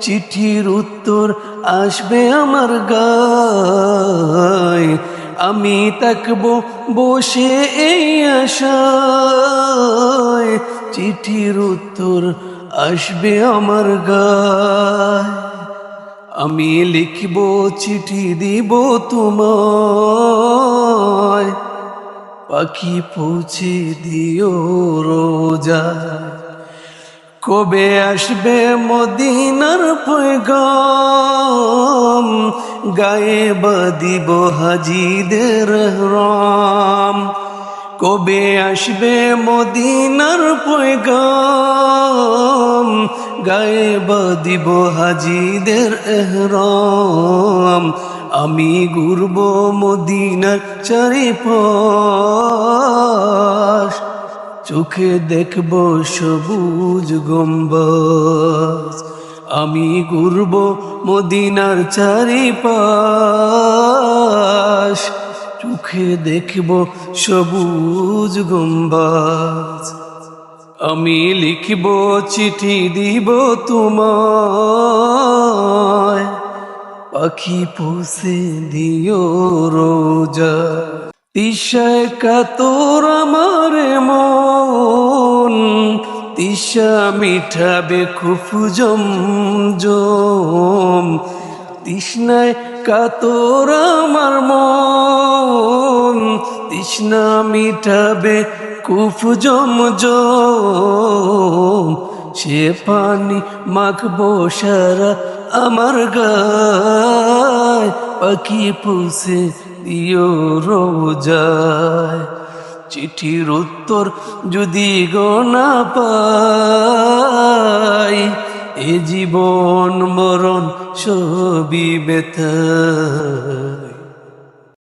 চিঠির উত্তর আসবে আমার গায়। আমি তাকবো বসে এই আশায়। চিঠির উত্তর আসবে আমার গায়। আমি লিখব চিঠি দিব তোমায়। পাখি পৌঁছে দিও রোজা। কবে আসবে মদিনার পয়গাম? গায়ে বাদিব হাজিদের রাম কবে আসবে মদিনার পয়গাম? গায়ে বাদিব হাজিদের এহরাম। আমি ঘুরব মদিনার চারিপাশ। চোখে দেখব সবুজ গম্বজ। আমি ঘুরব মদিনার চারিপাশ। চোখে দেখব সবুজ গম্বজ। আমি লিখব, চিঠি দিব তোমায়। পাখি পৌঁছে দিও রোজা। তিসায় কাতর আমার মন তিসা মিঠাবে খুব জম তৃষ্ণায় কাতর আমার মন তৃষ্ণা মিঠাবে খুব জম সে পানি মাখবো সারা আমার গায়, পাখি পৌঁছে দিও রোজায়। চিঠির উত্তর যদি গোনা পাই এ জীবন মরণ সবই বেতা